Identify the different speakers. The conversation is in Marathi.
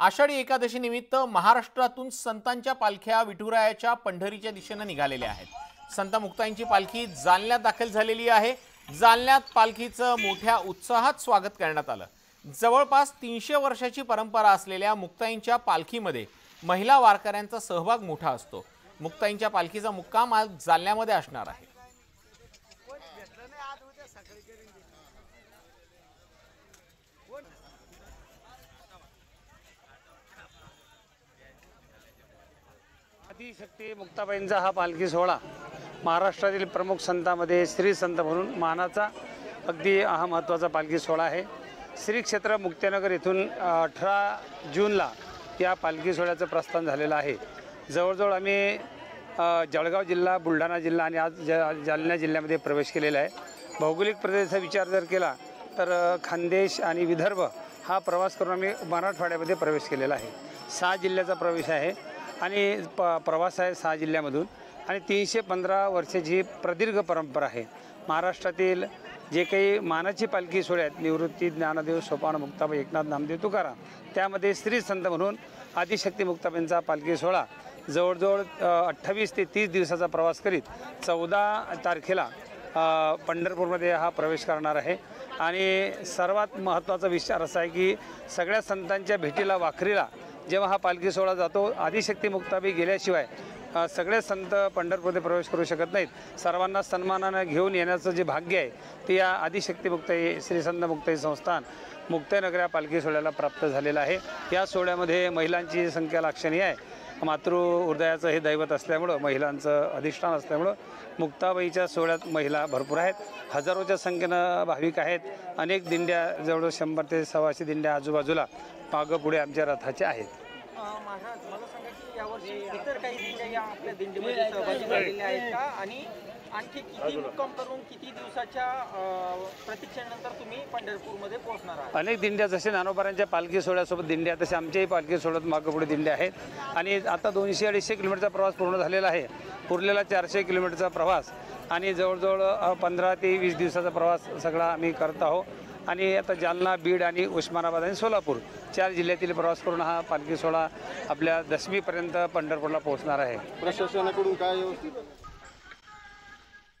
Speaker 1: आषाढी एकादशी निमित्त महाराष्ट्रातून संतांच्या पालख्या विठुरायाच्या पंढरीच्या दिशेनं निघालेल्या आहेत. संत मुक्ताईंची पालखी जालन्यात दाखल झालेली आहे. जालन्यात पालखीचं मोठ्या उत्साहात स्वागत करण्यात आलं. जवळपास तीनशे वर्षाची परंपरा असलेल्या मुक्ताईंच्या पालखीमध्ये महिला वारकऱ्यांचा सहभाग मोठा असतो. मुक्ताईंच्या पालखीचा मुक्काम आज जालन्यामध्ये असणार आहे.
Speaker 2: शक्ती मुक्ताबाईंचा हा पालखी सोहळा महाराष्ट्रातील प्रमुख संतामध्ये श्री संत म्हणून मानाचा अगदी हा महत्त्वाचा पालखी सोहळा आहे. श्री क्षेत्र मुक्तिनगर येथून अठरा जूनला या पालखी सोहळ्याचं प्रस्थान झालेलं आहे. जवळजवळ आम्ही जळगाव जिल्हा बुलढाणा जिल्हा आणि आज ज जालना जिल्ह्यामध्ये प्रवेश केलेला आहे. भौगोलिक प्रदेशाचा विचार जर केला तर खानदेश आणि विदर्भ हा प्रवास करून आम्ही मराठवाड्यामध्ये प्रवेश केलेला आहे. सहा जिल्ह्याचा प्रवेश आहे. आणि प प्रवास आहे सहा जिल्ह्यामधून. आणि तीनशे पंधरा वर्षाची प्रदीर्घ परंपरा आहे. महाराष्ट्रातील जे काही मानाची पालखी सोहळे आहेत निवृत्ती ज्ञानदेव सोपान मुक्ताबाई एकनाथ नामदेव तुकाराम त्यामध्ये श्री संत म्हणून आदिशक्ती मुक्ताबाईंचा पालखी सोहळा. जवळजवळ अठ्ठावीस ते तीस दिवसाचा प्रवास करीत चौदा तारखेला पंढरपूरमध्ये हा प्रवेश करणार आहे. आणि सर्वात महत्त्वाचा विचार असा आहे की सगळ्या संतांच्या भेटीला वाखरीला जेव्हा हा पालखी सोहळा जातो आदिशक्ती मुक्ताबी गेल्याशिवाय सगळे संत पंढरपूरमध्ये प्रवेश करू शकत नाहीत. सर्वांना सन्मानानं घेऊन येण्याचं जे भाग्य आहे ते या आदिशक्ती मुक्ताई श्री संत मुक्ताई संस्थान मुक्ताईनगर या पालखी सोहळ्याला प्राप्त झालेलं आहे. या सोहळ्यामध्ये महिलांची संख्या लाक्षणीय आहे. मातृ हृदयाचं हे दैवत असल्यामुळं महिलांचं अधिष्ठान असल्यामुळं मुक्ताबाईच्या सोहळ्यात महिला भरपूर आहेत. हजारोच्या संख्येनं भाविक आहेत. अनेक दिंड्या जवळ शंभर ते सव्वाशे दिंड्या आजूबाजूला मागं पुढे आमच्या रथाचे आहेत.
Speaker 3: अ, महाराज मला सांगा की यावर्षी इतर काही दिंड्या या आपल्या दिंडीमध्ये सहभागी झालेल्या आहेत का? आणि आणखी किती मुक्काम करून किती दिवसाच्या अ, प्रतीक्षेनंतर तुम्ही पंढरपूरमध्ये पोहोचणार आहात?
Speaker 2: अनेक दिंड्या जसे नानोबारांच्या पालखी सोहळ्यासोबत दिंड्या तसे आमच्याही पालखी सोहळ्यात मागं पुढे दिंड्या आहेत. आणि आता दोनशे अडीचशे किलोमीटरचा प्रवास पूर्ण झालेला आहे. उरलेला चारशे किलोमीटरचा प्रवास. आणि जवळजवळ पंधरा ते वीस दिवसाचा प्रवास सगळा आम्ही करत आहोत. आणि आता जालना बीड आणि उस्मानाबाद आणि सोलापूर चार जिल्ह्यातील प्रवास करून हा पालखी सोहळा आपल्या दशमीपर्यंत पंढरपूरला पोहोचणार आहे.
Speaker 4: प्रशासनाकडून काय व्यवस्थित?